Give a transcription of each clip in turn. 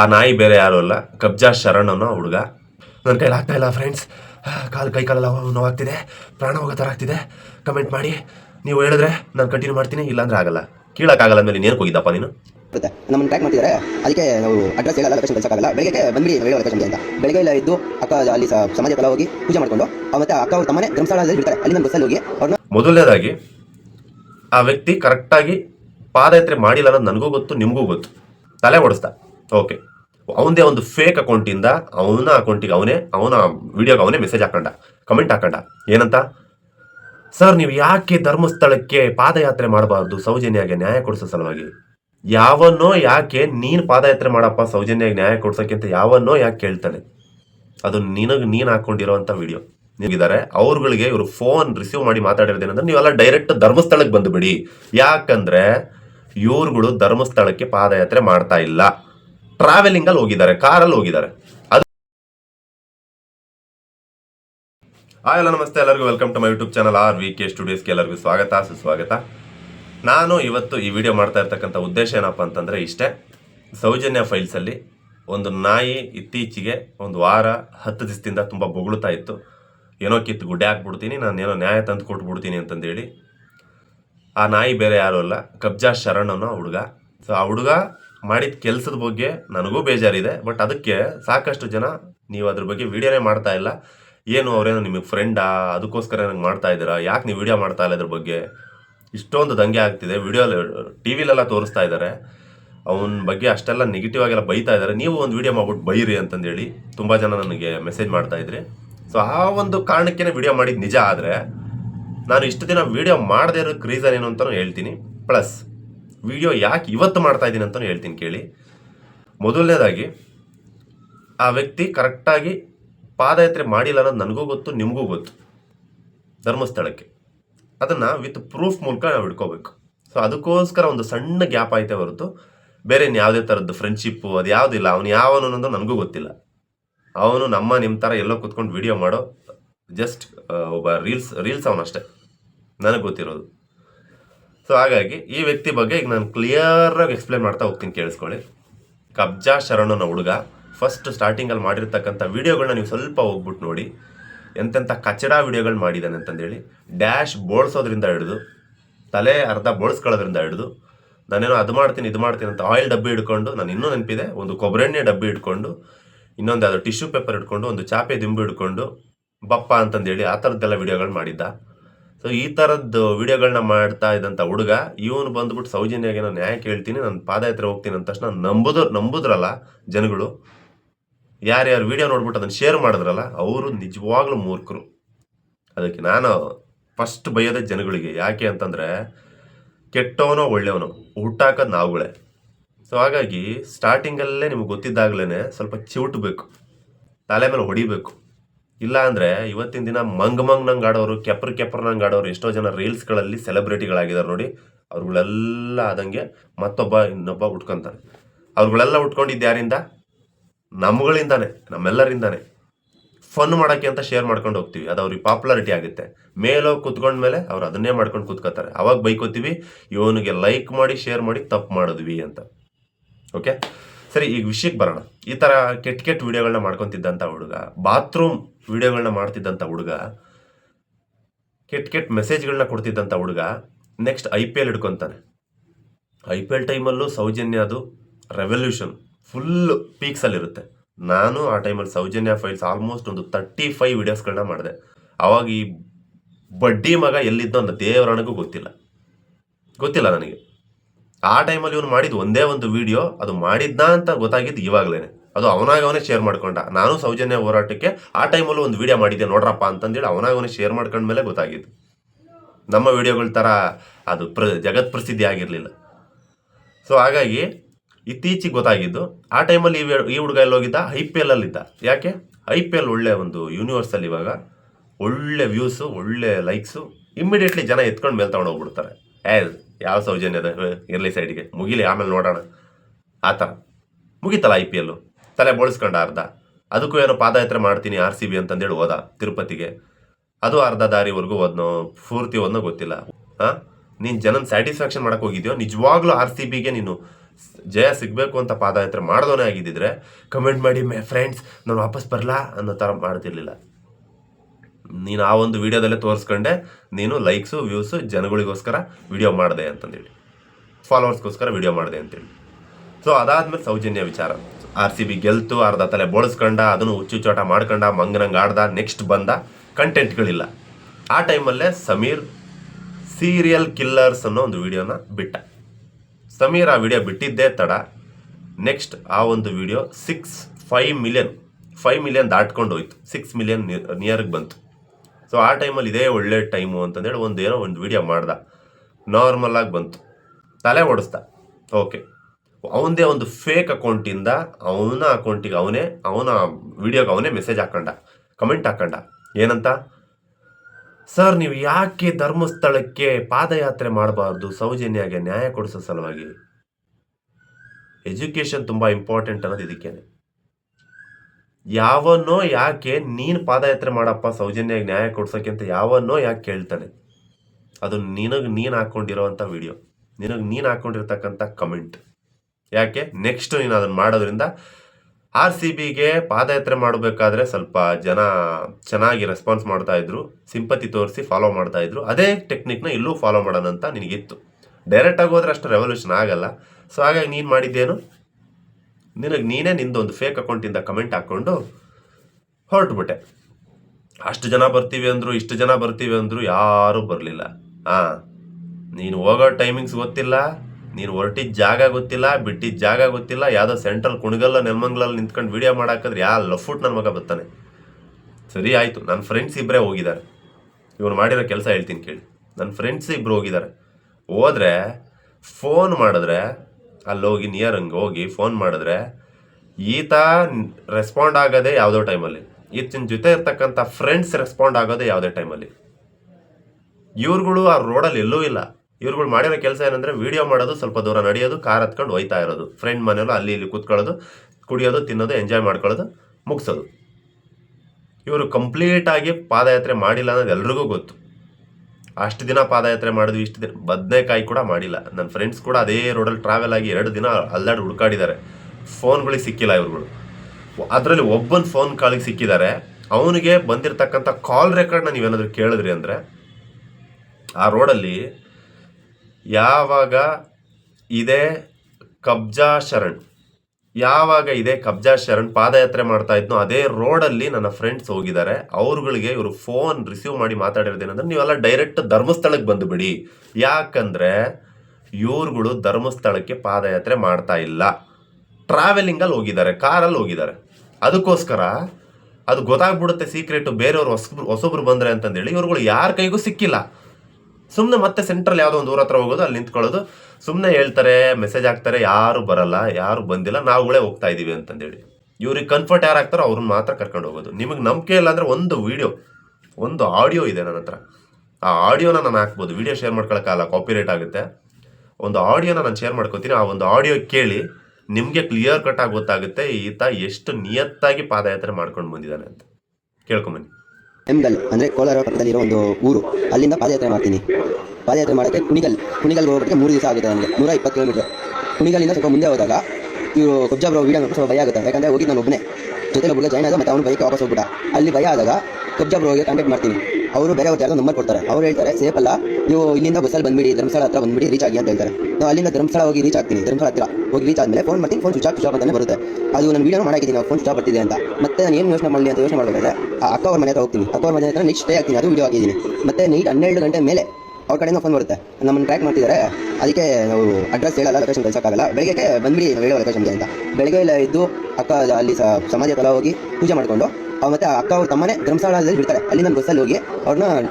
ಆ ನಾಯಿ ಬೇರೆ ಯಾರು ಅಲ್ಲ. ಕಬ್ಜಾ ಶರಣ್ ಅನ್ನೋ ಹುಡುಗ. ನನ್ನ ಕೈಲಿ ಆಗ್ತಾ ಇಲ್ಲ ಫ್ರೆಂಡ್ಸ್ ಕಾಲು ಕೈ ಕಾಲೆಲ್ಲ ನೋವಾಗ್ತಿದೆ. ಪ್ರಾಣ ಹೋಗೋ ಥರ ಆಗ್ತಿದೆ. ಕಮೆಂಟ್ ಮಾಡಿ. ನೀವು ಹೇಳಿದ್ರೆ ನಾನು ಕಂಟಿನ್ಯೂ ಮಾಡ್ತೀನಿ ಇಲ್ಲಾಂದ್ರೆ ಆಗಲ್ಲ. ಕೀಳಕ್ಕಾಗಲ್ಲ ಮೇಲೆ ಇನ್ನೇನು ಹೋಗಿದ್ದಪ್ಪ ನೀನು? ನಮ್ಮನ್ನು ಟ್ಯಾಕ್ ಮಾಡ್ತಿದ್ದಾರೆ ಅದಕ್ಕೆ ನಾವು ಅಡ್ರೆಸ್ ಹೇಳಲ್ಲ ಲೊಕೇಶನ್ ಕಳ್ಸೋಕ್ಕಾಗಲ್ಲ ಬೆಳಿಗ್ಗೆ ಬಂದ್ಬಿಡಿ ನಾವು ಹೇಳೋ ಲೊಕೇಶನ್ ಅಂತ. ಬೆಳಗ್ಗೆ ಇಲ್ಲ ಇದ್ದು ಅಕ್ಕ ಅಲ್ಲಿ ಸಮಾಜ ಕಲ ಹೋಗಿ ಪೂಜೆ ಮಾಡ್ಕೊಂಡು ಮತ್ತೆ ಅಕ್ಕ ಅವ್ರ ತಮ್ಮನೆ ಧರ್ಮಸ್ಥಳದಲ್ಲಿ ಬಿಡ್ತಾರೆ. ಅಲ್ಲಿ ನಮ್ಮ ಬಸ್ಸಲ್ಲಿ ಹೋಗಿ ಅವ್ರನ್ನ ಮೊದಲನೇದಾಗಿ ಆ ವ್ಯಕ್ತಿ ಕರೆಕ್ಟಾಗಿ ಪಾದಯಾತ್ರೆ ಮಾಡಿಲ್ಲ ಅನ್ನೋದು ನನಗೂ ಗೊತ್ತು ನಿಮಗೂ ಗೊತ್ತು. ತಲೆ ಓಡಿಸ್ದ ಓಕೆ ಅವನದೇ ಒಂದು ಫೇಕ್ ಅಕೌಂಟಿಂದ ಅವನ ಅಕೌಂಟಿಗೆ ಅವನೇ, ಅವನ ವಿಡಿಯೋಗೆ ಅವನೇ ಮೆಸೇಜ್ ಹಾಕೊಂಡ ಕಮೆಂಟ್ ಹಾಕೊಂಡ. ಏನಂತ? ಸರ್ ನೀವು ಯಾಕೆ ಧರ್ಮಸ್ಥಳಕ್ಕೆ ಪಾದಯಾತ್ರೆ ಮಾಡಬಾರ್ದು? ಸೌಜನ್ಯಾಗೆ ನ್ಯಾಯ ಕೊಡಿಸೋ ಸಲುವಾಗಿ. ಯಾವನ್ನೋ ಯಾಕೆ ನೀನು ಪಾದಯಾತ್ರೆ ಮಾಡಪ್ಪ? ಸೌಜನ್ಯಾಗಿ ನ್ಯಾಯ ಕೊಡ್ಸೋಕ್ಕಿಂತ ಯಾವನ್ನೋ ಯಾಕೆ ಕೇಳ್ತಾನೆ? ಅದು ನಿನಗೆ, ನೀನು ಹಾಕೊಂಡಿರೋಂಥ ವಿಡಿಯೋ ನೀವಿದ್ದಾರೆ, ಅವ್ರುಗಳಿಗೆ ಇವರು ಫೋನ್ ರಿಸೀವ್ ಮಾಡಿ ಮಾತಾಡಿರೋದೇನಂದ್ರೆ ನೀವೆಲ್ಲ ಡೈರೆಕ್ಟ್ ಧರ್ಮಸ್ಥಳಕ್ಕೆ ಬಂದುಬಿಡಿ ಯಾಕಂದ್ರೆ ಇವ್ರುಗಳು ಧರ್ಮಸ್ಥಳಕ್ಕೆ ಪಾದಯಾತ್ರೆ ಮಾಡ್ತಾ ಇಲ್ಲ. ಟ್ರಾವೆಲಿಂಗ್ ಅಲ್ಲಿ ಹೋಗಿದ್ದಾರೆ ಕಾರಲ್ಲಿ ಹೋಗಿದ್ದಾರೆ. ಅದು ಹಾಯ್ ಎಲ್ಲ ನಮಸ್ತೆ, ಎಲ್ಲರಿಗೂ welcome to my YouTube channel R V K ಸ್ಟುಡಿಯೋಸ್ಗೆ ಎಲ್ಲರಿಗೂ ಸ್ವಾಗತ, ಸುಸ್ವಾಗತ. ನಾನು ಇವತ್ತು ಈ ವಿಡಿಯೋ ಮಾಡ್ತಾ ಇರ್ತಕ್ಕಂಥ ಉದ್ದೇಶ ಏನಪ್ಪ ಅಂತಂದ್ರೆ ಇಷ್ಟೇ, ಸೌಜನ್ಯ ಫೈಲ್ಸಲ್ಲಿ ಒಂದು ನಾಯಿ ಇತ್ತೀಚೆಗೆ ಒಂದು ವಾರ, ಹತ್ತು ದಿವಸದಿಂದ ತುಂಬ ಬೊಗಳುತ್ತಾ ಇತ್ತು. ಏನೋ ಕಿತ್ತು ಗುಡ್ಡೆ ಹಾಕ್ಬಿಡ್ತೀನಿ ನಾನು ಏನೋ ನ್ಯಾಯ ತಂದು ಕೊಟ್ಬಿಡ್ತೀನಿ ಅಂತಂದೇಳಿ, ಆ ನಾಯಿ ಬೇರೆ ಯಾರು ಅಲ್ಲ, ಕಬ್ಜಾ ಶರಣ್ ಅನ್ನೋ ಹುಡುಗ. ಸೊ ಆ ಹುಡುಗ ಮಾಡಿದ ಕೆಲಸದ ಬಗ್ಗೆ ನನಗೂ ಬೇಜಾರಿದೆ ಬಟ್ ಅದಕ್ಕೆ ಸಾಕಷ್ಟು ಜನ ನೀವು ಅದ್ರ ಬಗ್ಗೆ ವಿಡಿಯೋನೇ ಮಾಡ್ತಾ ಇಲ್ಲ. ಏನು ಅವರೇನು ನಿಮಗೆ ಫ್ರೆಂಡಾ ಅದಕ್ಕೋಸ್ಕರ ನನಗೆ ಮಾಡ್ತಾ ಇದ್ದೀರಾ? ಯಾಕೆ ನೀವು ವಿಡಿಯೋ ಮಾಡ್ತಾ ಇಲ್ಲ ಅದ್ರ ಬಗ್ಗೆ? ಇಷ್ಟೊಂದು ದಂಗೆ ಆಗ್ತಿದೆ. ವಿಡಿಯೋ ಟಿ ವಿಲೆಲ್ಲ ತೋರಿಸ್ತಾ ಇದ್ದಾರೆ. ಅವನ ಬಗ್ಗೆ ಅಷ್ಟೆಲ್ಲ ನೆಗೆಟಿವ್ ಆಗೆಲ್ಲ ಬೈತಾ ಇದ್ದಾರೆ. ನೀವು ಒಂದು ವಿಡಿಯೋ ಮಾಡ್ಬಿಟ್ಟು ಬೈರಿ ಅಂತಂದೇಳಿ ತುಂಬ ಜನ ನನಗೆ ಮೆಸೇಜ್ ಮಾಡ್ತಾ ಇದ್ರಿ. ಸೊ ಆ ಒಂದು ಕಾರಣಕ್ಕೆ ವಿಡಿಯೋ ಮಾಡಿದ್ದು ನಿಜ ಆದರೆ ನಾನು ಇಷ್ಟು ದಿನ ವಿಡಿಯೋ ಮಾಡದೇ ಇರೋಕ್ಕೆ ರೀಸನ್ ಏನು ಅಂತಲೂ ಹೇಳ್ತೀನಿ. ಪ್ಲಸ್ ವಿಡಿಯೋ ಯಾಕೆ ಇವತ್ತು ಮಾಡ್ತಾ ಇದ್ದೀನಿ ಅಂತಲೂ ಹೇಳ್ತೀನಿ ಕೇಳಿ. ಮೊದಲನೇದಾಗಿ, ಆ ವ್ಯಕ್ತಿ ಕರೆಕ್ಟಾಗಿ ಪಾದಯಾತ್ರೆ ಮಾಡಿಲ್ಲ ಅನ್ನೋದು ನನಗೂ ಗೊತ್ತು, ನಿಮಗೂ ಗೊತ್ತು. ಧರ್ಮಸ್ಥಳಕ್ಕೆ. ಅದನ್ನು ವಿತ್ ಪ್ರೂಫ್ ಮೂಲಕ ನಾವು ಇಟ್ಕೋಬೇಕು ಸೊ ಅದಕ್ಕೋಸ್ಕರ ಒಂದು ಸಣ್ಣ ಗ್ಯಾಪ್ ಐತೆ ಹೊರತು, ಬೇರೆ ಯಾವುದೇ ಥರದ್ದು ಫ್ರೆಂಡ್ಶಿಪ್ಪು ಅದು ಯಾವುದಿಲ್ಲ ಅವನು ಯಾವನು ಅನ್ನೋದು ನನಗೂ ಗೊತ್ತಿಲ್ಲ. ಅವನು ನಮ್ಮ ನಿಮ್ಮ ಥರ ಎಲ್ಲೋ ಕುತ್ಕೊಂಡು ವಿಡಿಯೋ ಮಾಡೋ ಜಸ್ಟ್ ಒಬ್ಬ ರೀಲ್ಸ್ ರೀಲ್ಸ್ ಅವನಷ್ಟೇ. ನನಗೆ ಗೊತ್ತಿರೋದು. ಸೊ ಹಾಗಾಗಿ ಈ ವ್ಯಕ್ತಿ ಬಗ್ಗೆ ಈಗ ನಾನು ಕ್ಲಿಯರಾಗಿ ಎಕ್ಸ್ಪ್ಲೇನ್ ಮಾಡ್ತಾ ಹೋಗ್ತೀನಿ ಕೇಳಿಸ್ಕೊಳ್ಳಿ. ಕಬ್ಜಾ ಶರಣನ ಹುಡುಗ. ಫಸ್ಟ್ ಸ್ಟಾರ್ಟಿಂಗಲ್ಲಿ ಮಾಡಿರ್ತಕ್ಕಂಥ ವಿಡಿಯೋಗಳನ್ನ ನೀವು ಸ್ವಲ್ಪ ಹೋಗ್ಬಿಟ್ಟು ನೋಡಿ. ಎಂತೆಂಥ ಕಚಡ ವಿಡಿಯೋಗಳು ಮಾಡಿದ್ದಾನೆ ಅಂತಂದೇಳಿ. ಡ್ಯಾಶ್ ಬೋಳ್ಸೋದ್ರಿಂದ ಹಿಡಿದು, ತಲೆ ಅರ್ಧ ಬೋಳ್ಸ್ಕೊಳ್ಳೋದ್ರಿಂದ ಹಿಡಿದು, ನಾನೇನೋ ಅದು ಮಾಡ್ತೀನಿ, ಇದು ಮಾಡ್ತೀನಿ ಅಂತ ಆಯಿಲ್ ಡಬ್ಬಿ ಹಿಡ್ಕೊಂಡು, ನಾನು ಇನ್ನೂ ನೆನಪಿದೆ, ಒಂದು ಕೊಬ್ಬರೆಣ್ಣೆ ಡಬ್ಬಿ ಹಿಡ್ಕೊಂಡು, ಇನ್ನೊಂದು ಯಾವುದೋ ಟಿಶ್ಯೂ ಪೇಪರ್ ಹಿಡ್ಕೊಂಡು, ಒಂದು ಚಾಪೆ ದಿಂಬು ಹಿಡ್ಕೊಂಡು, ಬಪ್ಪ ಅಂತಂದೇಳಿ ಆ ಥರದ್ದೆಲ್ಲ ವಿಡಿಯೋಗಳು ಮಾಡಿದ್ದ. ಸೊ ಈ ಥರದ್ದು ವಿಡಿಯೋಗಳನ್ನ ಮಾಡ್ತಾ ಇದ್ದಂಥ ಹುಡುಗ, ಇವನು ಬಂದ್ಬಿಟ್ಟು ಸೌಜನ್ಯಾಗಿ ನಾನು ನ್ಯಾಯ ಕೇಳ್ತೀನಿ, ನಾನು ಪಾದಯಾತ್ರೆ ಹೋಗ್ತೀನಿ ಅಂದ ತಕ್ಷಣ ನಂಬುದು, ನಂಬುದ್ರಲ್ಲ ಜನಗಳು. ಯಾರ್ಯಾರು ವಿಡಿಯೋ ನೋಡ್ಬಿಟ್ಟು ಅದನ್ನು ಶೇರ್ ಮಾಡಿದ್ರಲ್ಲ, ಅವರು ನಿಜವಾಗ್ಲೂ ಮೂರ್ಖರು. ಅದಕ್ಕೆ ನಾನು ಫಸ್ಟ್ ಬೈಯೋದೇ ಜನಗಳಿಗೆ. ಯಾಕೆ ಅಂತಂದರೆ, ಕೆಟ್ಟವನೋ ಒಳ್ಳೆಯವನೋ ಹುಟ್ಟಾಕೋದು ನಾವುಗಳೇ. ಸೊ ಹಾಗಾಗಿ ಸ್ಟಾರ್ಟಿಂಗಲ್ಲೇ ನಿಮ್ಗೆ ಗೊತ್ತಿದ್ದಾಗಲೇ ಸ್ವಲ್ಪ ಚಿವುಟ್ಬೇಕು. ತಲೆ ಮೇಲೆ ಹೊಡಿಬೇಕು. ಇಲ್ಲ ಅಂದರೆ ಇವತ್ತಿನ ದಿನ ಮಂಗ್ ಮಂಗ್ ನಂಗೆ ಆಡೋರು, ಕೆಪ್ರ ಕೆಪ್ರ ನಂಗೆ ಆಡೋರು ಎಷ್ಟೋ ಜನ ರೀಲ್ಸ್ಗಳಲ್ಲಿ ಸೆಲೆಬ್ರಿಟಿಗಳಾಗಿದ್ದಾರೆ ನೋಡಿ, ಅವ್ರುಗಳೆಲ್ಲ ಆದಂಗೆ ಮತ್ತೊಬ್ಬ ಇನ್ನೊಬ್ಬ ಉಟ್ಕೊಂತಾರೆ. ಅವ್ರುಗಳೆಲ್ಲ ಉಟ್ಕೊಂಡಿದ್ದು ಯಾರಿಂದ? ನಮ್ಗಳಿಂದಾನೆ, ನಮ್ಮೆಲ್ಲರಿಂದಾನೆ. ಫನ್ ಮಾಡೋಕ್ಕೆ ಅಂತ ಶೇರ್ ಮಾಡ್ಕೊಂಡು ಹೋಗ್ತೀವಿ, ಅದು ಅವ್ರಿಗೆ ಪಾಪ್ಯುಲಾರಿಟಿ ಆಗುತ್ತೆ. ಮೇಲೋ ಕುತ್ಕೊಂಡ್ಮೇಲೆ ಅವ್ರು ಅದನ್ನೇ ಮಾಡ್ಕೊಂಡು ಕೂತ್ಕೋತಾರೆ. ಅವಾಗ ಬೈಕೋತೀವಿ, ಇವನಿಗೆ ಲೈಕ್ ಮಾಡಿ, ಶೇರ್ ಮಾಡಿ, ತಪ್ಪು ಮಾಡಿದ್ವಿ ಅಂತ. ಓಕೆ? ಸರಿ, ಈಗ ವಿಷಯಕ್ಕೆ ಬರೋಣ. ಈ ಥರ ಕೆಟ್ಟ ಕೆಟ್ಟ ವಿಡಿಯೋಗಳನ್ನ ಮಾಡ್ಕೊತಿದ್ದಂಥ ಹುಡುಗ, ಬಾತ್ರೂಮ್ ವಿಡಿಯೋಗಳನ್ನ ಮಾಡ್ತಿದ್ದಂಥ ಹುಡುಗ ಕೆಟ್ಟ ಕೆಟ್ಟ ಮೆಸೇಜ್ಗಳನ್ನ ಕೊಡ್ತಿದ್ದಂಥ ಹುಡುಗ ನೆಕ್ಸ್ಟ್ ಐ ಪಿ ಎಲ್ ಹಿಡ್ಕೊತಾನೆ. ಐ ಪಿ ಎಲ್ ಟೈಮಲ್ಲೂ ಸೌಜನ್ಯ ಅದು ರೆವಲ್ಯೂಷನ್ ಫುಲ್ ಪೀಕ್ಸಲ್ಲಿರುತ್ತೆ ನಾನು ಆ ಟೈಮಲ್ಲಿ ಸೌಜನ್ಯ ಫೈಲ್ಸ್ ಆಲ್ಮೋಸ್ಟ್ ಒಂದು ತರ್ಟಿ ಫೈವ್ ವಿಡಿಯೋಸ್ಗಳನ್ನ ಮಾಡಿದೆ. ಅವಾಗ ಈ ಬಡ್ಡಿ ಮಗ ಎಲ್ಲಿದ್ದೋ ಅಂತ ದೇವರಣಗೂ ಗೊತ್ತಿಲ್ಲ. ಗೊತ್ತಿಲ್ಲ ನನಗೆ. ಆ ಟೈಮಲ್ಲಿ ಇವನು ಮಾಡಿದ ಒಂದೇ ಒಂದು ವಿಡಿಯೋ ಅದು ಮಾಡಿದ್ದ ಅಂತ ಗೊತ್ತಾಗಿದ್ದು ಇವಾಗಲೇ ಅದು ಅವನಾಗ ಅವನೇ ಶೇರ್ ಮಾಡ್ಕೊಂಡ. ನಾನು ಸೌಜನ್ಯ ಹೋರಾಟಕ್ಕೆ ಆ ಟೈಮಲ್ಲೂ ಒಂದು ವಿಡಿಯೋ ಮಾಡಿದ್ದೆ, ನೋಡ್ರಪ್ಪ ಅಂತಂದೇಳಿ ಅವನಾಗ ಅವನೇ ಶೇರ್ ಮಾಡ್ಕೊಂಡ್ಮೇಲೆ ಗೊತ್ತಾಗಿದ್ದು. ನಮ್ಮ ವಿಡಿಯೋಗಳ ಥರ ಅದು ಪ್ರ, ಜಗತ್ ಪ್ರಸಿದ್ಧಿ ಆಗಿರಲಿಲ್ಲ. ಸೊ ಹಾಗಾಗಿ ಇತ್ತೀಚೆಗೆ ಗೊತ್ತಾಗಿದ್ದು, ಆ ಟೈಮಲ್ಲಿ ಈ ಈ ಹುಡುಗ ಎಲ್ಲ ಹೋಗಿದ್ದ ಐ ಪಿ ಎಲ್ಲಲ್ಲಿದ್ದ ಯಾಕೆ? ಐ ಪಿ ಎಲ್ ಒಳ್ಳೆ ಒಂದು ಯೂನಿವರ್ಸಲ್ಲಿ ಇವಾಗ ಒಳ್ಳೆ ವ್ಯೂಸು ಒಳ್ಳೆ ಲೈಕ್ಸು ಇಮ್ಮಿಡಿಯೇಟ್ಲಿ ಜನ ಎತ್ಕೊಂಡು ಮೇಲೆ ತಗೊಂಡು ಹೋಗ್ಬಿಡ್ತಾರೆ. ಏ, ಯಾವ ಸೌಜನ್ಯದ? ಇರಲಿ ಸೈಡಿಗೆ ಮುಗಿಲಿ, ಆಮೇಲೆ ನೋಡೋಣ. ಆ ಥರ ಮುಗೀತಲ್ಲ ಐ ಪಿ ಎಲ್ಲು ತಲೆ ಬೋಳಿಸ್ಕೊಂಡ ಅರ್ಧ. ಅದಕ್ಕೂ ಏನೋ ಪಾದಯಾತ್ರೆ ಮಾಡ್ತೀನಿ ಆರ್ ಸಿ ಬಿ ಅಂತಂದೇಳಿ ಹೋದ ತಿರುಪತಿಗೆ. ಅದು ಅರ್ಧ ದಾರಿವರೆಗೂ ಹೋದ್ನೋ ಪೂರ್ತಿ ಹೋದ್ನೋ ಗೊತ್ತಿಲ್ಲ. ಹಾಂ ನೀನು ಜನನ ಸ್ಯಾಟಿಸ್ಫ್ಯಾಕ್ಷನ್ ಮಾಡಕ್ಕೆ ಹೋಗಿದ್ಯೋ? ನಿಜವಾಗ್ಲೂ ಆರ್ ಸಿ ಬಿಗೆ ನೀನು ಜಯ ಸಿಗಬೇಕು ಅಂತ ಪಾದಯಾತ್ರೆ ಮಾಡ್ದೋನೇ ಆಗಿದ್ದಿದ್ರೆ ಕಮೆಂಟ್ ಮಾಡಿ, ಮೇ ಫ್ರೆಂಡ್ಸ್, ನಾನು ವಾಪಸ್ ಬರಲಾ? ಅನ್ನೋ ಥರ ಮಾಡ್ತಿರ್ಲಿಲ್ಲ. ನೀನು ಆ ಒಂದು ವಿಡಿಯೋದಲ್ಲೇ ತೋರಿಸ್ಕೊಂಡೆ, ನೀನು ಲೈಕ್ಸು, ವ್ಯೂಸು, ಜನಗಳಿಗೋಸ್ಕರ ವಿಡಿಯೋ ಮಾಡಿದೆ ಅಂತಂದೇಳಿ. ಫಾಲೋವರ್ಸ್ಗೋಸ್ಕರ ವಿಡಿಯೋ ಮಾಡಿದೆ ಅಂತೇಳಿ. ಸೊ ಅದಾದ್ಮೇಲೆ ಸೌಜನ್ಯ ವಿಚಾರ. ಆರ್ ಸಿ ಬಿ ಗೆಲ್ತು, ಅರ್ಧ ತಲೆ ಬೋಳಿಸ್ಕೊಂಡ, ಅದನ್ನು ಹುಚ್ಚುಚಾಟ ಮಾಡ್ಕೊಂಡ, ಮಂಗನಂಗೆ ಆಡ್ದ ನೆಕ್ಸ್ಟ್ ಬಂದ ಕಂಟೆಂಟ್ಗಳಿಲ್ಲ ಆ ಟೈಮಲ್ಲೇ ಸಮೀರ್ ಸೀರಿಯಲ್ ಕಿಲ್ಲರ್ಸ್ ಅನ್ನೋ ಒಂದು ವಿಡಿಯೋನ ಬಿಟ್ಟ. ಸಮೀರ್ ಆ ವಿಡಿಯೋ ಬಿಟ್ಟಿದ್ದೇ ತಡ. ನೆಕ್ಸ್ಟ್ ಆ ಒಂದು video six five million five million ದಾಟ್ಕೊಂಡು ಹೋಯ್ತು. ಸಿಕ್ಸ್ ಮಿಲಿಯನ್ ನಿಯರ್ಗೆ ಬಂತು. ಸೊ ಆ ಟೈಮಲ್ಲಿ ಇದೇ ಒಳ್ಳೆ ಟೈಮು ಅಂತಂದೇಳಿ ಒಂದು ಏನೋ ಒಂದು ವಿಡಿಯೋ ಮಾಡ್ದ. ನಾರ್ಮಲ್ ಆಗಿ ಬಂತು. ತಲೆ ಓಡಿಸ್ದ. ಓಕೆ ಅವನದೇ ಒಂದು ಫೇಕ್ ಅಕೌಂಟಿಂದ ಅವನ ಅಕೌಂಟಿಗೆ ಅವನೇ, ಅವನ ವಿಡಿಯೋಗೆ ಅವನೇ ಮೆಸೇಜ್ ಹಾಕೊಂಡ ಕಮೆಂಟ್ ಹಾಕೊಂಡ. ಏನಂತ? ಸರ್, ನೀವು ಯಾಕೆ ಧರ್ಮಸ್ಥಳಕ್ಕೆ ಪಾದಯಾತ್ರೆ ಮಾಡಬಾರ್ದು? ಸೌಜನ್ಯಾಗೆ ನ್ಯಾಯ ಕೊಡಿಸೋ ಸಲುವಾಗಿ. ಎಜುಕೇಶನ್ ತುಂಬ ಇಂಪಾರ್ಟೆಂಟ್ ಅನ್ನೋದು ಇದಕ್ಕೇನೆ. ಯಾವನ್ನೋ ಯಾಕೆ ನೀನು ಪಾದಯಾತ್ರೆ ಮಾಡಪ್ಪ ಸೌಜನ್ಯವಾಗಿ ನ್ಯಾಯ ಕೊಡ್ಸೋಕೆ ಅಂತ ಯಾವನ್ನೋ ಯಾಕೆ ಕೇಳ್ತಾನೆ. ಅದು ನಿನಗೆ ನೀನು ಹಾಕ್ಕೊಂಡಿರೋವಂಥ ವಿಡಿಯೋ ನಿನಗೆ ನೀನು ಹಾಕ್ಕೊಂಡಿರ್ತಕ್ಕಂಥ ಕಮೆಂಟ್ ಯಾಕೆ? ನೆಕ್ಸ್ಟ್ ನೀನು ಅದನ್ನು ಮಾಡೋದ್ರಿಂದ ಆರ್ ಸಿ ಬಿಗೆ ಪಾದಯಾತ್ರೆ ಮಾಡಬೇಕಾದ್ರೆ ಸ್ವಲ್ಪ ಜನ ಚೆನ್ನಾಗಿ ರೆಸ್ಪಾನ್ಸ್ ಮಾಡ್ತಾ ಇದ್ರು ಸಿಂಪತಿ ತೋರಿಸಿ ಫಾಲೋ ಮಾಡ್ತಾ ಇದ್ರು. ಅದೇ ಟೆಕ್ನಿಕ್ನ ಇಲ್ಲೂ ಫಾಲೋ ಮಾಡೋಣ ಅಂತ ನಿನಗಿತ್ತು. ಡೈರೆಕ್ಟಾಗಿ ಹೋದ್ರೆ ಅಷ್ಟು ರೆವಲ್ಯೂಷನ್ ಆಗಲ್ಲ. ಸೊ ಹಾಗಾಗಿ ನೀನು ಮಾಡಿದ್ದೇನು? ನಿನಗೆ ನೀನೇ ನಿಂದು ಒಂದು ಫೇಕ್ ಅಕೌಂಟಿಂದ ಕಮೆಂಟ್ ಹಾಕ್ಕೊಂಡು ಹೊರಟ್ಬಿಟ್ಟೆ. ಅಷ್ಟು ಜನ ಬರ್ತೀವಿ ಅಂದರು, ಇಷ್ಟು ಜನ ಬರ್ತೀವಿ ಅಂದರು ಯಾರೂ ಬರಲಿಲ್ಲ. ಹಾಂ ನೀನು ಹೋಗೋ ಟೈಮಿಂಗ್ಸ್ ಗೊತ್ತಿಲ್ಲ. ನೀನು ಹೊರಟಿದ್ದ ಜಾಗ ಗೊತ್ತಿಲ್ಲ ಬಿಟ್ಟಿದ್ದ ಜಾಗ ಗೊತ್ತಿಲ್ಲ, ಯಾವುದೋ ಸೆಂಟ್ರಲ್ ಕುಣಗಲ್ಲ ನೆಲಮಂಗ್ಲಲ್ಲಿ ನಿಂತ್ಕೊಂಡು ವಿಡಿಯೋ ಮಾಡಾಕಿದ್ರೆ ಯಾ ಲಫುಟ್ ನನ್ನ ಮಗ ಬರ್ತಾನೆ. ಸರಿ ಆಯಿತು ನನ್ನ ಫ್ರೆಂಡ್ಸ್ ಇಬ್ಬರೇ ಹೋಗಿದ್ದಾರೆ. ಇವನು ಮಾಡಿರೋ ಕೆಲಸ ಹೇಳ್ತೀನಿ ಕೇಳಿ. ನನ್ನ ಫ್ರೆಂಡ್ಸ್ ಇಬ್ಬರು ಹೋಗಿದ್ದಾರೆ. ಹೋದ್ರೆ ಫೋನ್ ಮಾಡಿದ್ರೆ ಅಲ್ಲಿ ಹೋಗಿ ನಿಯರ್ ಹಂಗೆ ಹೋಗಿ ಫೋನ್ ಮಾಡಿದ್ರೆ, ಈತ ರೆಸ್ಪಾಂಡ್ ಆಗೋದೇ ಯಾವುದೋ ಟೈಮಲ್ಲಿ ಈತನ ಜೊತೆ ಇರ್ತಕ್ಕಂಥ ಫ್ರೆಂಡ್ಸ್ ರೆಸ್ಪಾಂಡ್ ಆಗೋದೇ ಯಾವುದೇ ಟೈಮಲ್ಲಿ ಇವ್ರುಗಳು ಆ ರೋಡಲ್ಲಿ ಎಲ್ಲೂ ಇಲ್ಲ. ಇವ್ರುಗಳು ಮಾಡಿರೋ ಕೆಲಸ ಏನಂದ್ರೆ ವಿಡಿಯೋ ಮಾಡೋದು, ಸ್ವಲ್ಪ ದೂರ ನಡೆಯೋದು ಕಾರ್ ಹತ್ಕೊಂಡು ಹೋಯ್ತಾ ಇರೋದು. ಫ್ರೆಂಡ್ ಮನೆಯಲ್ಲೂ ಅಲ್ಲಿ ಇಲ್ಲಿ ಕೂತ್ಕೊಳ್ಳೋದು, ಕುಡಿಯೋದು, ತಿನ್ನೋದು ಎಂಜಾಯ್ ಮಾಡ್ಕೊಳ್ಳೋದು, ಮುಗಿಸೋದು. ಇವರು ಕಂಪ್ಲೀಟ್ ಆಗಿ ಪಾದಯಾತ್ರೆ ಮಾಡಿಲ್ಲ ಅನ್ನೋದು ಎಲ್ರಿಗೂ ಗೊತ್ತು. ಅಷ್ಟು ದಿನ ಪಾದಯಾತ್ರೆ ಮಾಡಿದ್ವಿ, ಇಷ್ಟು ದಿನ ಬದನೆಕಾಯಿ ಕೂಡ ಮಾಡಿಲ್ಲ. ನನ್ನ ಫ್ರೆಂಡ್ಸ್ ಕೂಡ ಅದೇ ರೋಡಲ್ಲಿ ಟ್ರಾವೆಲ್ ಆಗಿ ಎರಡು ದಿನ ಅಲ್ಲಾಡಿ ಹುಡುಕಾಡಿದ್ದಾರೆ. ಫೋನ್ಗಳಿಗೆ ಸಿಕ್ಕಿಲ್ಲ ಇವ್ರುಗಳು. ಅದರಲ್ಲಿ ಒಬ್ಬನ ಫೋನ್ ಕಾಲಿಗೆ ಸಿಕ್ಕಿದ್ದಾರೆ. ಅವನಿಗೆ ಬಂದಿರತಕ್ಕಂಥ ಕಾಲ್ ರೆಕಾರ್ಡ್ನ ನೀವೇನಾದರೂ ಕೇಳಿದ್ರಿ ಅಂದರೆ, ಆ ರೋಡಲ್ಲಿ ಯಾವಾಗ ಇದೇ ಕಬ್ಜಾ ಶರಣ್, ಯಾವಾಗ ಇದೆ ಕಬ್ಜಾ ಶರಣ್ ಪಾದಯಾತ್ರೆ ಮಾಡ್ತಾ ಇದ್ನೋ ಅದೇ ರೋಡಲ್ಲಿ ನನ್ನ ಫ್ರೆಂಡ್ಸ್ ಹೋಗಿದ್ದಾರೆ. ಅವ್ರುಗಳಿಗೆ ಇವರು ಫೋನ್ ರಿಸೀವ್ ಮಾಡಿ ಮಾತಾಡಿರೋದೇನಂದ್ರೆ ನೀವೆಲ್ಲ ಡೈರೆಕ್ಟ್ ಧರ್ಮಸ್ಥಳಕ್ಕೆ ಬಂದುಬಿಡಿ ಯಾಕಂದ್ರೆ ಇವ್ರುಗಳು ಧರ್ಮಸ್ಥಳಕ್ಕೆ ಪಾದಯಾತ್ರೆ ಮಾಡ್ತಾ ಇಲ್ಲ. ಟ್ರಾವೆಲಿಂಗಲ್ಲಿ ಹೋಗಿದ್ದಾರೆ ಕಾರಲ್ಲಿ ಹೋಗಿದ್ದಾರೆ. ಅದಕ್ಕೋಸ್ಕರ ಅದು ಗೊತ್ತಾಗ್ಬಿಡುತ್ತೆ ಸೀಕ್ರೆಟ್ ಬೇರೆಯವರು ಹೊಸಬ್ರು ಹೊಸೊಬ್ರು ಬಂದರೆ ಅಂತಂದೇಳಿ ಇವ್ರುಗಳು ಯಾರ ಕೈಗೂ ಸಿಕ್ಕಿಲ್ಲ. ಸುಮ್ಮನೆ ಮತ್ತೆ ಸೆಂಟ್ರಲ್ ಯಾವುದೋ ಒಂದು ಊರ ಹತ್ರ ಹೋಗೋದು, ಅಲ್ಲಿ ನಿಂತ್ಕೊಳ್ಳೋದು. ಸುಮ್ಮನೆ ಹೇಳ್ತಾರೆ ಮೆಸೇಜ್ ಹಾಕ್ತಾರೆ, ಯಾರು ಬರಲ್ಲ, ಯಾರು ಬಂದಿಲ್ಲ, ನಾವುಗಳೇ ಹೋಗ್ತಾ ಇದ್ದೀವಿ ಅಂತಂದೇಳಿ. ಇವ್ರಿಗೆ ಕನ್ಫರ್ಟ್ ಯಾರು ಹಾಕ್ತಾರೋ ಅವ್ರನ್ನ ಮಾತ್ರ ಕರ್ಕೊಂಡು ಹೋಗೋದು. ನಿಮಗೆ ನಂಬಿಕೆ ಇಲ್ಲ ಅಂದರೆ ಒಂದು ವಿಡಿಯೋ ಒಂದು ಆಡಿಯೋ ಇದೆ ನನ್ನ ಹತ್ರ. ಆ ಆಡಿಯೋನ ನಾನು ಹಾಕ್ಬೋದು. ವಿಡಿಯೋ ಶೇರ್ ಮಾಡ್ಕೊಳಕ್ಕಾಗಲ್ಲ ಕಾಪಿರೈಟ್ ಆಗುತ್ತೆ. ಒಂದು ಆಡಿಯೋನ ನಾನು ಶೇರ್ ಮಾಡ್ಕೋತೀನಿ, ಆ ಒಂದು ಆಡಿಯೋ ಕೇಳಿ ನಿಮಗೆ ಕ್ಲಿಯರ್ ಕಟ್ ಆಗಿ ಗೊತ್ತಾಗುತ್ತೆ, ಈತ ಎಷ್ಟು ನಿಯತ್ತಾಗಿ ಪಾದಯಾತ್ರೆ ಮಾಡ್ಕೊಂಡು ಬಂದಿದ್ದಾನೆ ಅಂತ. ಕೇಳ್ಕೊಂಬನ್ನಿ ಎಮ್ಗಲ್, ಅಂದರೆ ಕೋಲಾರ ಪಕ್ಕದಲ್ಲಿರೋ ಒಂದು ಊರು. ಅಲ್ಲಿಂದ ಪಾದಯಾತ್ರೆ ಮಾಡ್ತೀನಿ. ಪಾದಯಾತ್ರೆ ಮಾಡೋಕ್ಕೆ ಕುಣಿಗಲ್ ಕುಣಿಗಲ್ಗೆ ಹೋಗೋಕ್ಕೆ ಮೂರು ದಿವಸ ಆಗುತ್ತೆ ನನಗೆ. ನೂರ ಇಪ್ಪತ್ತು ಕಿಲೋಮೀಟರ್ ಕುಣಿಗಲಿಂದ ಸ್ವಲ್ಪ ಮುಂದೆ ಹೋದಾಗ ಇವರು ಕೊಬ್ಜಾಬ್ರ ವೀಡಿಯೋ ನೋಡಿ ಸ್ವಲ್ಪ ಭಯ ಆಗುತ್ತೆ. ಯಾಕಂದರೆ ಹೋಗಿ ನಾನು ಒಬ್ಬನೇ ಜೊತೆಗೆ ಒಬ್ಬ ಜಾಯ್ನ್ ಆದ, ಮತ್ತೆ ಅವನು ಬೈಕ್ ವಾಪಸ್ ಹೋಗ್ಬಿಟ್ಟ. ಅಲ್ಲಿ ಭಯ ಆದಾಗ ಕೊಬ್ಜಾಬ್ರೋಗೆ ಕಾಂಟ್ಯಾಕ್ಟ್ ಮಾಡ್ತೀನಿ. ಅವರು ಬೇರೆ ಅವ್ರ ಜಾಗ ನಂಬರ್ ಕೊಡ್ತಾರೆ. ಅವ್ರು ಹೇಳ್ತಾರೆ, ಸೇಫ್ ಅಲ್ಲ. ನೀವು ಇಲ್ಲಿಂದ ಬಸ್ಸಲ್ಲಿ ಬಂದ್ಬಿಡಿ, ಧರ್ಮಸ್ಥಳ ಹತ್ರ ಬಂದ್ಬಿಡಿ ರೀಚ್ ಆಗಿ ಅಂತ ಹೇಳ್ತಾರೆ. ನಾವು ಅಲ್ಲಿಂದ ಧರ್ಮಸ್ಥಳ ಹೋಗಿ ರೀಚ್ ಆಗ್ತೀನಿ. ಧರ್ಮಸ್ಥಳ ಹತ್ರ ಹೋಗಿ ರೀಚ್ ಆದಮೇಲೆ ಫೋನ್ ಮಾಡ್ತೀನಿ. ಫೋನ್ ಸ್ವಿಚ್ ಆಫ್ ಅಂತಾನೆ ಬರುತ್ತೆ. ಅದು ನಾನು ವೀಡಿಯೋ ಮಾಡಾಕಿದ್ದೀನಿ ಫೋನ್ ಆಫ್ ಬರ್ತಿದೆ ಅಂತ. ಮತ್ತೆ ನಾನು ಏನು ಯೋಚನೆ ಮಾಡಲಿ ಅಂತ ಯೋಚನೆ ಮಾಡಬೇಕಾದ್ರೆ, ಆ ಅಕ್ಕ ಅವ್ರ ಮನೆ ಹತ್ರ ಹೋಗ್ತೀನಿ. ಅಕ್ಕ ಅವ್ರ ಮನೆ ಹತ್ರ ನೆಕ್ಸ್ಟ್ ಸ್ಟೇ ಆಗ್ತೀನಿ. ಅದು ವೀಡಿಯೋ ಆಗಿದ್ದೀನಿ ಮತ್ತೆ ನೈಟ್ ಹನ್ನೆರಡು ಗಂಟೆ ಮೇಲೆ ಅವ್ರ ಕಡೆಯಿಂದ ಫೋನ್ ಬರುತ್ತೆ. ನಮ್ಮನ್ನು ಟ್ರ್ಯಾಕ್ ಮಾಡ್ತಿದ್ದಾರೆ ಅದಕ್ಕೆ ನಾವು ಅಡ್ರೆಸ್ ಹೇಳಲ್ಲ ಲೊಕೇಶನ್ ಕಳ್ಸೋಕ್ಕಾಗಲ್ಲ. ಬೆಳಗ್ಗೆ ಬಂದ್ಬಿಡಿ, ನಾವು ಹೇಳೋ ಲೊಕೇಶನ್ಗೆ ಅಂತ. ಬೆಳಗ್ಗೆ ಎಲ್ಲ ಇದ್ದು ಅಕ್ಕ ಅಲ್ಲಿ ಸ- ಸಮಾಧಿ ಹೋಗಿ ಪೂಜೆ ಮಾಡಿಕೊಂಡು ಮತ್ತೆ ಅಕ್ಕ ಅವ್ರ ತಮ್ಮನೇ ಧರ್ಮಸ್ಥಳದಲ್ಲಿ ಬಿಡ್ತಾರೆ. ಅಲ್ಲಿ ನಾನು ಬಸ್ಸಲ್ಲಿ ಹೋಗಿ ಅವ್ರನ್ನ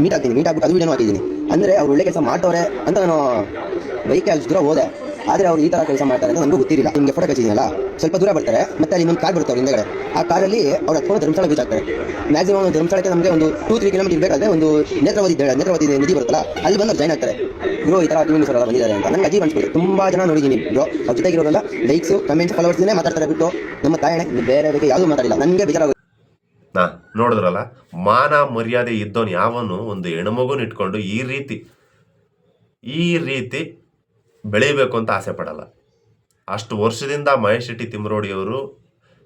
ಮೀಟ್ ಆಗ್ತೀನಿ ಮೀಟ್ ಆಗ್ಬಿಟ್ಟು ಅದು ವಿಡಿಯೋ ಹಾಕಿದ್ದೀನಿ ಅಂದರೆ ಅವ್ರು ಒಳ್ಳೆ ಕೆಲಸ ಮಾಡ್ತವ್ರೆ ಅಂತ ನಾನು ಬೈಕ್ ಅಲ್ಲಿ ದೂರ ಹೋದೆ. ಆದರೆ ಅವ್ರು ಈ ಥರ ಕೆಲಸ ಮಾಡ್ತಾರೆ ಅಂತ ನನಗೂ ಗೊತ್ತಿರಲಿಲ್ಲ. ನಿಮಗೆ ಫೋಟೋ ಕಳಿಸಿದ್ದೀನಲ್ಲ ಸ್ವಲ್ಪ ದೂರ ಬರ್ತಾರೆ. ಮತ್ತೆ ಅಲ್ಲಿ ಒಂದು ಕಾರ್ ಬರುತ್ತೆ ಅವ್ರ ಹಿಂದೆಗಡೆ. ಆ ಕಾರಲ್ಲಿ ಅವ್ರು ಹತ್ಕೊಂಡು ಧರ್ಮಸ್ಥಳ ಬೀಚ್ ಆಗ್ತಾರೆ ಮ್ಯಾಕ್ಸಿಮಮ್ ಧರ್ಮಸ್ಥಳಕ್ಕೆ ನಮಗೆ ಒಂದು ಟೂ ತ್ರೀ ಕಿಲೋಮೀಟರ್ ಬೇಕಾದ್ರೆ ಒಂದು ನೇತ್ರಾವತಿ ದ- ನೇತ್ರಾವತಿ ನದಿ ಬರುತ್ತಲ್ಲ, ಅಲ್ಲಿ ಬಂದು ಜಾಯ್ನ್ ಆಗ್ತಾರೆ. ಬ್ರೋ ಈ ಥರ ಟಿವಿ ಸರ್ ಬಂದಿದ್ದಾರೆ ಅಂತ. ನನಗೆ ಅಜೀವ್ ಅನ್ಸ್ಬಿಟ್ಟು ತುಂಬ ಜನ ನೋಡಿದ್ದೀನಿ ಬ್ರೋ ಅವ್ರ ಜೊತೆಗಿರೋರೆಲ್ಲ ಲೈಕ್ಸು ಕಮೆಂಟ್ಸ್ ಫಾಲೋವರ್ಸ್ನೇ ಮಾತಾಡ್ತಾರೆ ಬಿಟ್ಟು. ನಮ್ಮ ತಾಯಣೆ ಬೇರೆ ಬಗ್ಗೆ ಯಾವುದೂ ಮಾತಾಡಿಲ್ಲ. ನನಗೆ ಬೇಜಾರಾಗುತ್ತೆ ನಾ, ನೋಡಿದ್ರಲ್ಲ? ಮಾನ ಮರ್ಯಾದೆ ಇದ್ದವನು ಯಾವನು ಒಂದು ಹೆಣ್ಮಗುನ ಇಟ್ಕೊಂಡು ಈ ರೀತಿ ಈ ರೀತಿ ಬೆಳೀಬೇಕು ಅಂತ ಆಸೆ ಪಡಲ್ಲ. ಅಷ್ಟು ವರ್ಷದಿಂದ ಮಹೇಶ್ ಶೆಟ್ಟಿ ತಿಮ್ರೋಡಿಯವರು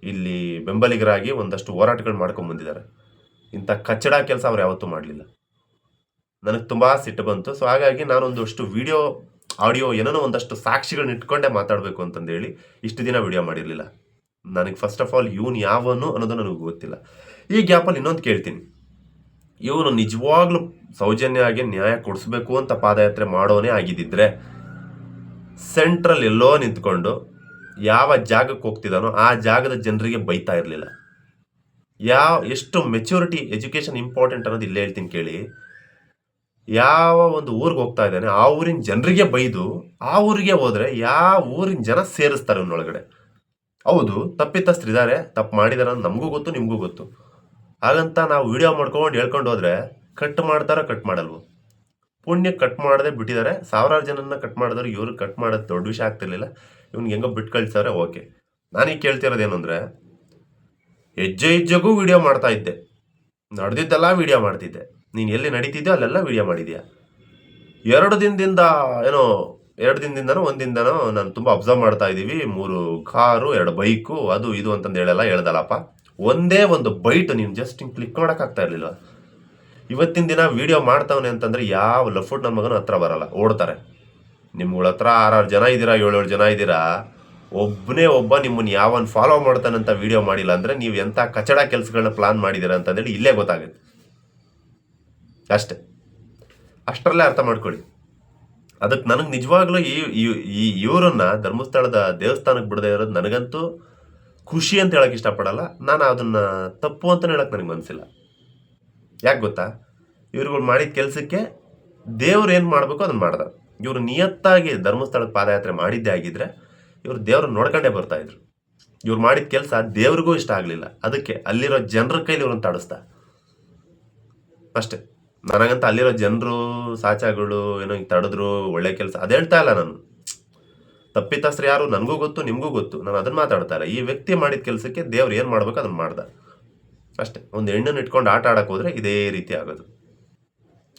ಇಲ್ಲಿ ಬೆಂಬಲಿಗರಾಗಿ ಒಂದಷ್ಟು ಹೋರಾಟಗಳು ಮಾಡ್ಕೊಂಡು ಬಂದಿದ್ದಾರೆ. ಇಂಥ ಕಚ್ಚಡ ಕೆಲಸ ಅವ್ರು ಯಾವತ್ತೂ ಮಾಡಲಿಲ್ಲ. ನನಗೆ ತುಂಬ ಸಿಟ್ಟು ಬಂತು. ಸೊ ಹಾಗಾಗಿ ನಾನೊಂದಷ್ಟು ವಿಡಿಯೋ, ಆಡಿಯೋ ಏನೋ ಒಂದಷ್ಟು ಸಾಕ್ಷಿಗಳನ್ನ ಇಟ್ಕೊಂಡೇ ಮಾತಾಡಬೇಕು ಅಂತಂದೇಳಿ ಇಷ್ಟು ದಿನ ವಿಡಿಯೋ ಮಾಡಿರಲಿಲ್ಲ. ನನಗೆ ಫಸ್ಟ್ ಆಫ್ ಆಲ್ ಇವನು ಯಾವನು ಅನ್ನೋದು ನನಗೆ ಗೊತ್ತಿಲ್ಲ. ಈ ಗ್ಯಾಪಲ್ಲಿ ಇನ್ನೊಂದು ಕೇಳ್ತೀನಿ. ಇವನು ನಿಜವಾಗ್ಲೂ ಆಗಿ ನ್ಯಾಯ ಕೊಡಿಸ್ಬೇಕು ಅಂತ ಪಾದಯಾತ್ರೆ ಮಾಡೋನೇ ಆಗಿದ್ದಿದ್ರೆ ಸೆಂಟ್ರಲ್ ಎಲ್ಲೋ ನಿಂತ್ಕೊಂಡು ಯಾವ ಜಾಗಕ್ಕೆ ಹೋಗ್ತಿದ್ದಾನೋ ಆ ಜಾಗದ ಜನರಿಗೆ ಬೈತಾ ಇರಲಿಲ್ಲ. ಯಾವ, ಎಷ್ಟು ಮೆಚುರಿಟಿ ಎಜುಕೇಷನ್ ಇಂಪಾರ್ಟೆಂಟ್ ಅನ್ನೋದು ಇಲ್ಲೇ ಹೇಳ್ತೀನಿ ಕೇಳಿ. ಯಾವ ಒಂದು ಊರಿಗೆ ಹೋಗ್ತಾ ಇದ್ದಾನೆ, ಆ ಊರಿನ ಜನರಿಗೆ ಬೈದು ಆ ಊರಿಗೆ ಹೋದರೆ ಯಾವ ಊರಿನ ಜನ ಸೇರಿಸ್ತಾರೆ ಅವನೊಳಗಡೆ ಹೌದು, ತಪ್ಪಿತಸ್ಥರಿದ್ದಾರೆ, ತಪ್ಪು ಮಾಡಿದಾರೆ ಅಂತ ನಮಗೂ ಗೊತ್ತು, ನಿಮಗೂ ಗೊತ್ತು. ಹಾಗಂತ ನಾವು ವಿಡಿಯೋ ಮಾಡ್ಕೊಂಡು ಹೇಳ್ಕೊಂಡು ಹೋದ್ರೆ ಕಟ್ ಮಾಡ್ತಾರ ಕಟ್ ಮಾಡಲ್ವೋ? ಪುಣ್ಯ ಕಟ್ ಮಾಡದೆ ಬಿಟ್ಟಿದ್ದಾರೆ. ಸಾವಿರಾರು ಜನನ ಕಟ್ ಮಾಡಿದ್ರೆ ಇವರು ಕಟ್ ಮಾಡೋದು ದೊಡ್ಡ ವಿಷಯ ಆಗ್ತಿರ್ಲಿಲ್ಲ. ಇವ್ನಿಗೆ ಹೆಂಗೋ ಬಿಟ್ಟು ಕಳ್ಸವ್ರೆ ಓಕೆ ನಾನೀಗ ಕೇಳ್ತಿರೋದೇನು ಅಂದರೆ, ಹೆಜ್ಜೆ ಹೆಜ್ಜೆಗೂ ವಿಡಿಯೋ ಮಾಡ್ತಾ ಇದ್ದೆ. ನಡೆದಿದ್ದೆಲ್ಲ ವಿಡಿಯೋ ಮಾಡ್ತಿದ್ದೆ. ನೀನು ಎಲ್ಲಿ ನಡೀತಿದ್ಯೋ ಅಲ್ಲೆಲ್ಲ ವಿಡಿಯೋ ಮಾಡಿದ್ಯಾ? ಎರಡು ದಿನದಿಂದ ಏನೋ ಎರಡು ದಿನದಿಂದನೋ ಒಂದಿಂದನೋ ನಾನು ತುಂಬ ಅಬ್ಸರ್ವ್ ಮಾಡ್ತಾ ಇದ್ದೀವಿ. ಮೂರು ಕಾರು, ಎರಡು ಬೈಕು, ಅದು ಇದು ಅಂತಂದು ಹೇಳಲ್ಲ, ಹೇಳ್ದಲ್ಲಪ್ಪ. ಒಂದೇ ಒಂದು ಬೈಟ್ ನೀನು ಜಸ್ಟ್ ಹಿಂಗೆ ಕ್ಲಿಕ್ ಮಾಡೋಕ್ಕಾಗ್ತಾ ಇರಲಿಲ್ಲ. ಇವತ್ತಿನ ದಿನ ವೀಡಿಯೋ ಮಾಡ್ತಾವನೆ ಅಂತಂದರೆ ಯಾವ ಲಫುಟ್ ನನ್ನ ಮಗನ ಹತ್ರ ಬರಲ್ಲ, ಓಡ್ತಾರೆ. ನಿಮ್ಗಳ ಹತ್ರ ಆರಾರು ಜನ ಇದ್ದೀರಾ, ಏಳೇಳು ಜನ ಇದ್ದೀರಾ? ಒಬ್ಬನೇ ಒಬ್ಬ ನಿಮ್ಮನ್ನು ಯಾವನ್ ಫಾಲೋ ಮಾಡ್ತಾನಂತ ವೀಡಿಯೋ ಮಾಡಿಲ್ಲ ಅಂದರೆ ನೀವು ಎಂಥ ಕಚಡ ಕೆಲಸಗಳನ್ನ ಪ್ಲಾನ್ ಮಾಡಿದ್ದೀರಾ ಅಂತಂದೇಳಿ ಇಲ್ಲೇ ಗೊತ್ತಾಗುತ್ತೆ. ಅಷ್ಟೇ. ಅಷ್ಟರಲ್ಲೇ ಅರ್ಥ ಮಾಡ್ಕೊಳ್ಳಿ. ಅದಕ್ಕೆ ನನಗೆ ನಿಜವಾಗ್ಲೂ ಈ, ಈ- ಇವರನ್ನ ಧರ್ಮಸ್ಥಳದ ದೇವಸ್ಥಾನಕ್ಕೆ ಬಿಡದೆ ಇರೋದು ನನಗಂತೂ ಖುಷಿ ಅಂತ ಹೇಳಕ್ ಇಷ್ಟಪಡಲ್ಲ. ನಾನು ಅದನ್ನ ತಪ್ಪು ಅಂತ ಹೇಳಕ್ ನನಗೆ ಮನಸ್ಸಿಲ್ಲ ಯಾಕೆ ಗೊತ್ತಾ? ಇವ್ರುಗಳು ಮಾಡಿದ ಕೆಲಸಕ್ಕೆ ದೇವ್ರು ಏನು ಮಾಡಬೇಕು ಅದನ್ನ ಮಾಡ್ದ. ಇವರು ನಿಯತ್ತಾಗಿ ಧರ್ಮಸ್ಥಳದ ಪಾದಯಾತ್ರೆ ಮಾಡಿದ್ದೇ ಆಗಿದ್ರೆ ಇವರು ದೇವ್ರನ್ನ ನೋಡ್ಕೊಂಡೇ ಬರ್ತಾ ಇದ್ರು. ಇವ್ರು ಮಾಡಿದ ಕೆಲಸ ದೇವ್ರಿಗೂ ಇಷ್ಟ ಆಗಲಿಲ್ಲ. ಅದಕ್ಕೆ ಅಲ್ಲಿರೋ ಜನರ ಕೈಲಿ ಇವ್ರನ್ನ ತಾಡಿಸ್ತಾ ಅಷ್ಟೇ. ನನಗಂತ ಅಲ್ಲಿರೋ ಜನರು, ಸಾಚಾಗಳು, ಏನೋ ಹಿಂಗೆ ತಡೆದ್ರು, ಒಳ್ಳೆ ಕೆಲಸ, ಅದು ಹೇಳ್ತಾ ಇಲ್ಲ ನಾನು. ತಪ್ಪಿತಾಸ್ತ್ರ ಯಾರು, ನನಗೂ ಗೊತ್ತು, ನಿಮಗೂ ಗೊತ್ತು. ನಾನು ಅದನ್ನು ಮಾತಾಡ್ತಾ ಇಲ್ಲ. ಈ ವ್ಯಕ್ತಿ ಮಾಡಿದ ಕೆಲಸಕ್ಕೆ ದೇವ್ರು ಏನು ಮಾಡ್ಬೇಕು ಅದನ್ನು ಮಾಡ್ದ. ಅಷ್ಟೇ. ಒಂದು ಹೆಣ್ಣನ್ನು ಇಟ್ಕೊಂಡು ಆಟ ಆಡಕ್ಕೆ ಹೋದರೆ ಇದೇ ರೀತಿ ಆಗೋದು.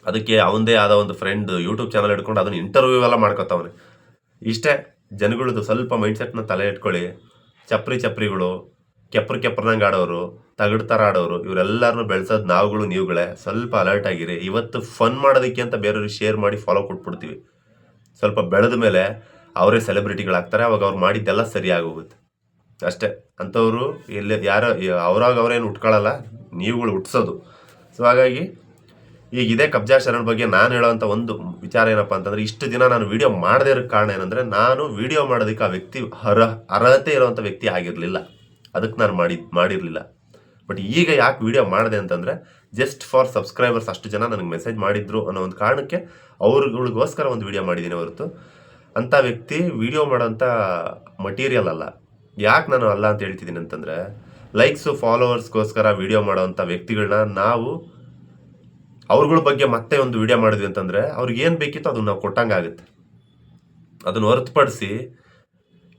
ಅದಕ್ಕೆ ಅವನದೇ ಆದ ಒಂದು ಫ್ರೆಂಡ್ ಯೂಟ್ಯೂಬ್ ಚಾನಲ್ ಇಟ್ಕೊಂಡು ಅದನ್ನು ಇಂಟರ್ವ್ಯೂ ಎಲ್ಲ ಮಾಡ್ಕೊತಾವನೆ. ಇಷ್ಟೇ. ಜನಗಳದ್ದು ಸ್ವಲ್ಪ ಮೈಂಡ್ಸೆಟ್ನ ತಲೆ ಇಟ್ಕೊಳ್ಳಿ. ಚಪ್ರಿ ಚಪ್ರಿಗಳು, ಕೆಪ್ರ ಕೆಪ್ರನಂಗೆ ಆಡೋರು. ತಗಡ್ ಥರ ಆಡೋರು ಇವರೆಲ್ಲರನ್ನು ಬೆಳೆಸೋದು ನಾವುಗಳು, ನೀವುಗಳೇ. ಸ್ವಲ್ಪ ಅಲರ್ಟ್ ಆಗಿರಿ. ಇವತ್ತು ಫನ್ ಮಾಡೋದಕ್ಕೆ ಅಂತ ಬೇರೆಯವ್ರಿಗೆ ಶೇರ್ ಮಾಡಿ ಫಾಲೋ ಕೊಟ್ಬಿಡ್ತೀವಿ. ಸ್ವಲ್ಪ ಬೆಳೆದ ಮೇಲೆ ಅವರೇ ಸೆಲೆಬ್ರಿಟಿಗಳಾಗ್ತಾರೆ ಅವಾಗ ಅವ್ರು ಮಾಡಿದ್ದೆಲ್ಲ ಸರಿಯಾಗೋಗುತ್ತೆ. ಅಷ್ಟೇ. ಅಂಥವರು ಇಲ್ಲಿ ಯಾರೋ, ಅವ್ರಾಗ ಅವ್ರೇನು ಉಟ್ಕೊಳ್ಳಲ್ಲ ನೀವುಗಳು ಹುಟ್ಸೋದು ಸೊ ಹಾಗಾಗಿ ಈಗ ಇದೇ ಕಬ್ಜಾ ಶರಣ್ ಬಗ್ಗೆ ನಾನು ಹೇಳೋವಂಥ ಒಂದು ವಿಚಾರ ಏನಪ್ಪ ಅಂತಂದರೆ, ಇಷ್ಟು ದಿನ ನಾನು ವೀಡಿಯೋ ಮಾಡದೇ ಇರೋ ಕಾರಣ ಏನಂದರೆ, ನಾನು ವೀಡಿಯೋ ಮಾಡೋದಕ್ಕೆ ಆ ವ್ಯಕ್ತಿ ಅರ್ಹ, ಅರ್ಹತೆ ಇರೋವಂಥ ವ್ಯಕ್ತಿ ಆಗಿರಲಿಲ್ಲ. ಅದಕ್ಕೆ ನಾನು ಮಾಡಿ ಮಾಡಿರಲಿಲ್ಲ. ಬಟ್ ಈಗ ಯಾಕೆ ವಿಡಿಯೋ ಮಾಡಿದೆ ಅಂತಂದರೆ ಜಸ್ಟ್ ಫಾರ್ ಸಬ್ಸ್ಕ್ರೈಬರ್ಸ್ ಅಷ್ಟು ಜನ ನನಗೆ ಮೆಸೇಜ್ ಮಾಡಿದ್ರು ಅನ್ನೋ ಒಂದು ಕಾರಣಕ್ಕೆ ಅವ್ರಗಳಿಗೋಸ್ಕರ ಒಂದು ವಿಡಿಯೋ ಮಾಡಿದ್ದೀನಿ ಹೊರತು. ಅಂಥ ವ್ಯಕ್ತಿ ವಿಡಿಯೋ ಮಾಡೋಂಥ ಮಟೀರಿಯಲ್ ಅಲ್ಲ. ಯಾಕೆ ನಾನು ಅಲ್ಲ ಅಂತ ಹೇಳ್ತಿದ್ದೀನಿ ಅಂತಂದರೆ ಲೈಕ್ಸು ಫಾಲೋವರ್ಸ್ಗೋಸ್ಕರ ವಿಡಿಯೋ ಮಾಡೋವಂಥ ವ್ಯಕ್ತಿಗಳನ್ನ ನಾವು, ಅವ್ರಗಳ ಬಗ್ಗೆ ಮತ್ತೆ ಒಂದು ವಿಡಿಯೋ ಮಾಡಿದ್ವಿ ಅಂತಂದರೆ ಅವ್ರಿಗೆ ಏನು ಬೇಕಿತ್ತು ಅದನ್ನು ನಾವು ಕೊಟ್ಟಂಗಾಗುತ್ತೆ. ಅದನ್ನು ಹೊರತುಪಡಿಸಿ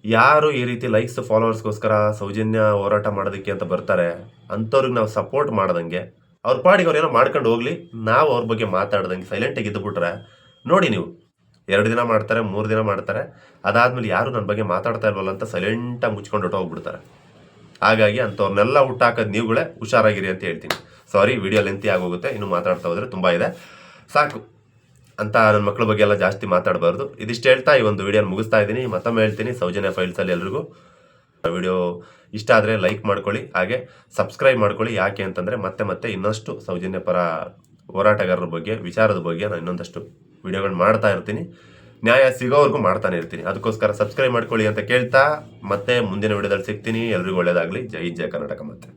ಯಾರು ಈ ರೀತಿ ಲೈಕ್ಸ್ ಫಾಲೋವರ್ಸ್ಗೋಸ್ಕರ ಸೌಜನ್ಯ ಹೋರಾಟ ಮಾಡೋದಕ್ಕೆ ಅಂತ ಬರ್ತಾರೆ, ಅಂಥವ್ರಿಗೆ ನಾವು ಸಪೋರ್ಟ್ ಮಾಡ್ದಂಗೆ, ಅವ್ರ ಪಾಡಿಗೆ ಅವ್ರೇನೋ ಮಾಡ್ಕೊಂಡು ಹೋಗ್ಲಿ, ನಾವು ಅವ್ರ ಬಗ್ಗೆ ಮಾತಾಡ್ದಂಗೆ ಸೈಲೆಂಟಾಗಿ ಇದ್ದುಬಿಟ್ರೆ ನೋಡಿ ನೀವು, ಎರಡು ದಿನ ಮಾಡ್ತಾರೆ, ಮೂರು ದಿನ ಮಾಡ್ತಾರೆ, ಅದಾದ್ಮೇಲೆ ಯಾರು ನನ್ನ ಬಗ್ಗೆ ಮಾತಾಡ್ತಾ ಇಲ್ವಲ್ಲ ಅಂತ ಸೈಲೆಂಟಾಗಿ ಮುಚ್ಕೊಂಡು ಹೊಟ್ಟೋಗ್ಬಿಡ್ತಾರೆ ಹಾಗಾಗಿ ಅಂಥವ್ರನ್ನೆಲ್ಲ ಹುಟ್ಟಾಕೋದು ನೀವುಗಳೇ ಹುಷಾರಾಗಿರಿ ಅಂತ ಹೇಳ್ತೀನಿ. ಸಾರಿ ವಿಡಿಯೋ ಲೆಂತಿ ಆಗೋಗುತ್ತೆ, ಇನ್ನು ಮಾತಾಡ್ತಾ ಹೋದರೆ ತುಂಬ ಇದೆ. ಸಾಕು. ಅಂತ ನನ್ನ ಮಕ್ಕಳ ಬಗ್ಗೆ ಎಲ್ಲ ಜಾಸ್ತಿ ಮಾತಾಡಬಾರ್ದು. ಇದಿಷ್ಟು ಹೇಳ್ತಾ ಈ ಒಂದು ವಿಡಿಯೋನ ಮುಗಿಸ್ತಾ ಇದ್ದೀನಿ. ಮತ್ತೊಮ್ಮೆ ಹೇಳ್ತೀನಿ. ಸೌಜನ್ಯ ಫೈಲ್ಸಲ್ಲಿ ಎಲ್ರಿಗೂ ವಿಡಿಯೋ ಇಷ್ಟ ಆದರೆ ಲೈಕ್ ಮಾಡ್ಕೊಳ್ಳಿ. ಹಾಗೆ ಸಬ್ಸ್ಕ್ರೈಬ್ ಮಾಡ್ಕೊಳ್ಳಿ. ಯಾಕೆ ಅಂತಂದರೆ ಮತ್ತೆ ಮತ್ತೆ ಇನ್ನಷ್ಟು ಸೌಜನ್ಯ ಪರ ಹೋರಾಟಗಾರರ ಬಗ್ಗೆ, ವಿಚಾರದ ಬಗ್ಗೆ ನಾನು ಇನ್ನೊಂದಷ್ಟು ವಿಡಿಯೋಗಳು ಮಾಡ್ತಾ ಇರ್ತೀನಿ. ನ್ಯಾಯ ಸಿಗೋವರೆಗೂ ಮಾಡ್ತಾನೆ ಇರ್ತೀನಿ. ಅದಕ್ಕೋಸ್ಕರ ಸಬ್ಸ್ಕ್ರೈಬ್ ಮಾಡ್ಕೊಳ್ಳಿ ಅಂತ ಕೇಳ್ತಾ ಮತ್ತೆ ಮುಂದಿನ ವಿಡಿಯೋದಲ್ಲಿ ಸಿಗ್ತೀನಿ. ಎಲ್ರಿಗೂ ಒಳ್ಳೇದಾಗಲಿ. ಜೈ ಜಯ ಕರ್ನಾಟಕ ಮತ್ತೆ.